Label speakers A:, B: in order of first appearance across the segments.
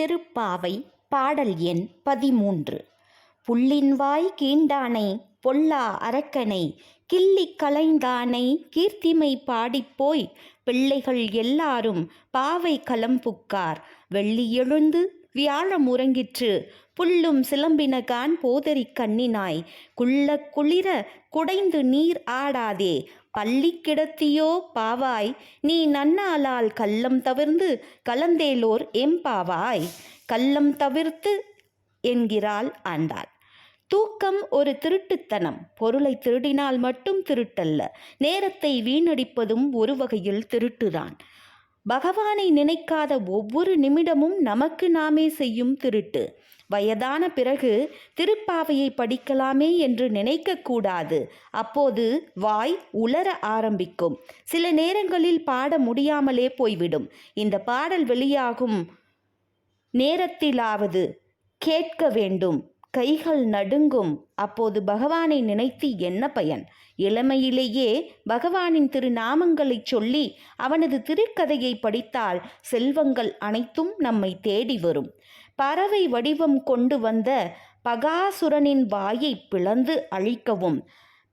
A: திருப்பாவை பாடல் எண் பதிமூன்று. புள்ளின்வாய் கீண்டானை பொல்லா அரக்கனை கிள்ளி கலைந்தானை கீர்த்திமை பாடிப்போய் பிள்ளைகள் எல்லாரும் பாவை கலம்புக்கார் வெள்ளி எழுந்து வியாழம் உறங்கிற்று புல்லும் சிலம்பினகான் போதரிக் கண்ணினாய். குள்ள குளிர குடைந்து நீர் ஆடாதே. பள்ளி கிடத்தியோ பாவாய். நீ நன்னாலால் கள்ளம் தவிர்ந்து கலந்தேலோர் எம்பாவாய் கள்ளம் தவிர்த்து என்கிறாள் ஆண்டாள். தூக்கம் ஒரு திருட்டுத்தனம். பொருளை திருடினால் மட்டும் திருட்டல்ல. நேரத்தை வீணடிப்பதும் ஒரு வகையில் திருட்டுதான். பகவானை நினைக்காத ஒவ்வொரு நிமிடமும் நமக்கு நாமே செய்யும் திருட்டு. வயதான பிறகு திருப்பாவையை படிக்கலாமே என்று நினைக்கக்கூடாது. அப்போது வாய் உலர ஆரம்பிக்கும். சில நேரங்களில் பாட முடியாமலே போய்விடும். இந்த பாடல் வெளியாகும் நேரத்திலாவது கேட்க வேண்டும். கைகள் நடுங்கும். அப்போது பகவானை நினைத்து என்ன பயன்? இளமையிலேயே பகவானின் திருநாமங்களைச் சொல்லி அவனது திருக்கதையை படித்தால் செல்வங்கள் அனைத்தும் நம்மை தேடி வரும். பறவை வடிவம் கொண்டு வந்த பகாசுரனின் வாயை பிளந்து அழிக்கவும்.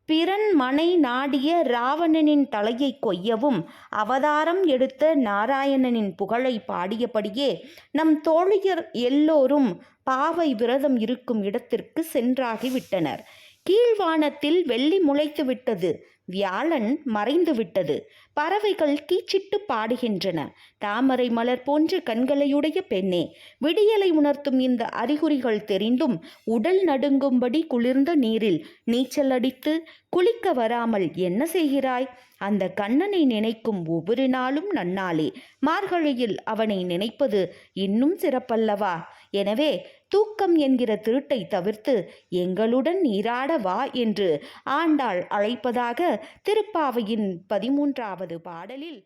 A: பிறன் மனை நாடிய ராவணனின் தலையை கொய்யவும் அவதாரம் எடுத்த நாராயணனின் புகழை பாடியபடியே நம் தோழியர் எல்லோரும் பாவை விரதம் இருக்கும் இடத்திற்கு சென்றாகிவிட்டனர். கீழ்வானத்தில் வெள்ளி முளைத்து விட்டது வியாழன் மறைந்து விட்டது பறவைகள் கீச்சிட்டு பாடுகின்றன. தாமரை மலர் போன்ற கண்களையுடைய பெண்ணே விடியலை உணர்த்தும் இந்த அறிகுறிகள் தெரிந்தும் உடல் நடுங்கும்படி குளிர்ந்த நீரில் நீச்சல் அடித்து குளிக்க வராமல் என்ன செய்கிறாய்? அந்த கண்ணனை நினைக்கும் ஒவ்வொரு நாளும் நன்னாளே. மார்கழியில் அவனை நினைப்பது இன்னும் சிறப்பல்லவா? எனவே தூக்கம் என்கிற திருட்டை தவிர்த்து எங்களுடன் நீராட வா என்று ஆண்டாள் அழைப்பதாக திருப்பாவையின் பதிமூன்றாவது பாடலில்